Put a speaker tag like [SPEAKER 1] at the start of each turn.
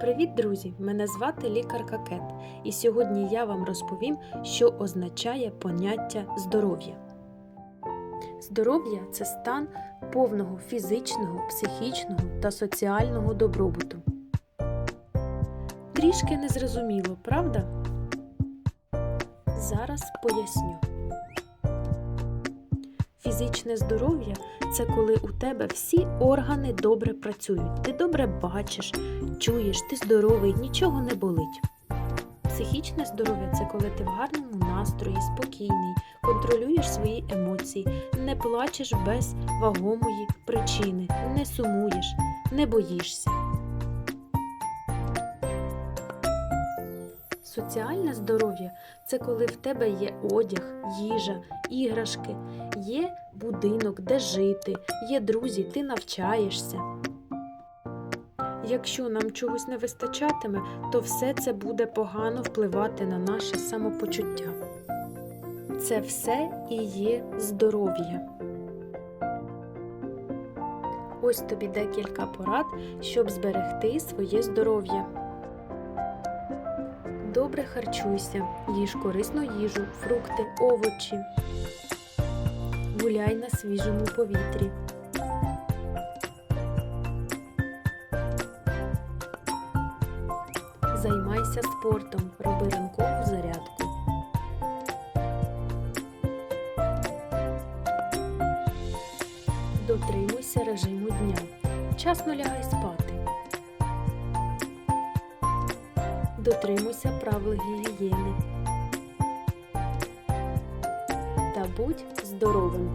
[SPEAKER 1] Привіт, друзі! Мене звати лікарка Кет, і сьогодні я вам розповім, що означає поняття здоров'я. Здоров'я це стан повного фізичного, психічного та соціального добробуту. Трішки незрозуміло, правда? Зараз поясню. Фізичне здоров'я це коли у тебе всі органи добре працюють. Ти добре бачиш, чуєш, ти здоровий, нічого не болить. Психічне здоров'я це коли ти в гарному настрої, спокійний, контролюєш свої емоції, не плачеш без вагомої причини, не сумуєш, не боїшся. Соціальне здоров'я це коли в тебе є одяг, їжа, іграшки, є будинок, де жити, є друзі, ти навчаєшся. Якщо нам чогось не вистачатиме, то все це буде погано впливати на наше самопочуття. Це все і є здоров'я. Ось тобі декілька порад, щоб зберегти своє здоров'я. Добре харчуйся, їж корисну їжу, фрукти, овочі. Гуляй на свіжому повітрі. Займайся спортом, роби ранкову зарядку. Дотримуйся режиму дня. Вчасно лягай спати. Дотримуйся правил гігієни. Та будь здоровим!